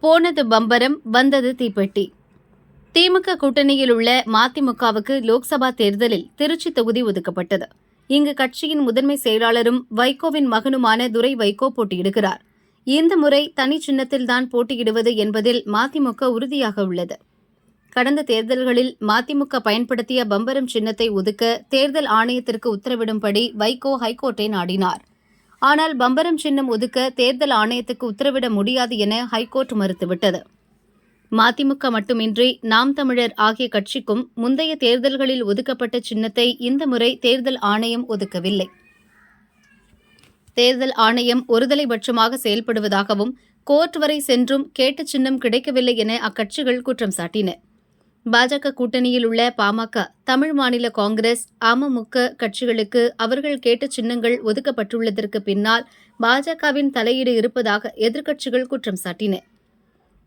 போனது பம்பரம் வந்தது தீப்பெட்டி. திமுக கூட்டணியில் உள்ள மதிமுகவுக்கு லோக்சபா தேர்தலில் திருச்சி தொகுதி ஒதுக்கப்பட்டது. இங்கு கட்சியின் முதன்மை செயலாளரும் வைகோவின் மகனுமான துரை வைகோ போட்டியிடுகிறார். இந்த முறை தனி சின்னத்தில்தான் போட்டியிடுவது என்பதில் மதிமுக உறுதியாக உள்ளது. கடந்த தேர்தல்களில் மதிமுக பயன்படுத்திய பம்பரம் சின்னத்தை ஒதுக்க தேர்தல் ஆணையத்திற்கு உத்தரவிடும்படி வைகோ ஹைகோர்ட்டை நாடினார். ஆனால் பம்பரம் சின்னம் ஒதுக்க தேர்தல் ஆணையத்துக்கு உத்தரவிட முடியாது என ஹைகோர்ட் மறுத்துவிட்டது. மதிமுக மட்டுமின்றி நாம் தமிழர் ஆகிய கட்சிக்கும் முந்தைய தேர்தல்களில் ஒதுக்கப்பட்ட சின்னத்தை இந்த முறை தேர்தல் ஆணையம் ஒதுக்கவில்லை. தேர்தல் ஆணையம் ஒருதலைபட்சமாக செயல்படுவதாகவும் கோர்ட் வரை சென்றும் கேட்ட சின்னம் கிடைக்கவில்லை என அக்கட்சிகள் குற்றம் சாட்டின. பாஜக கூட்டணியில் உள்ள பாமக தமிழ் மாநில காங்கிரஸ் அமமுக கட்சிகளுக்கு அவர்கள் கேட்ட சின்னங்கள் ஒதுக்கப்பட்டுள்ளதற்கு பின்னால் பாஜகவின் தலையீடு இருப்பதாக எதிர்க்கட்சிகள் குற்றம் சாட்டின.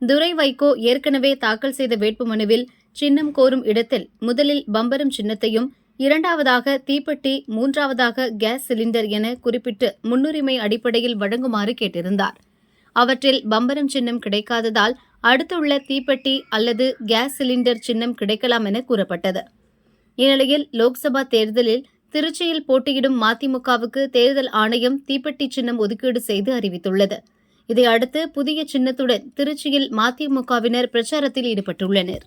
துரை வைகோ ஏற்கனவே தாக்கல் செய்த வேட்புமனுவில் சின்னம் கோரும் இடத்தில் முதலில் பம்பரம் சின்னத்தையும் இரண்டாவதாக தீப்பெட்டி மூன்றாவதாக கேஸ் சிலிண்டர் என குறிப்பிட்டு முன்னுரிமை அடிப்படையில் வழங்குமாறு கேட்டிருந்தார். அவற்றில் பம்பரம் சின்னம் கிடைக்காததால் அடுத்துள்ள தீப்பெட்டி அல்லது கேஸ் சிலிண்டர் சின்னம் கிடைக்கலாம் என கூறப்பட்டது. இந்நிலையில் லோக்சபா தேர்தலில் திருச்சியில் போட்டியிடும் மதிமுகவுக்கு தேர்தல் ஆணையம் தீப்பெட்டி சின்னம் ஒதுக்கீடு செய்து அறிவித்துள்ளது. இதையடுத்து புதிய சின்னத்துடன் திருச்சியில் மதிமுகவினர் பிரச்சாரத்தில் ஈடுபட்டுள்ளனர்.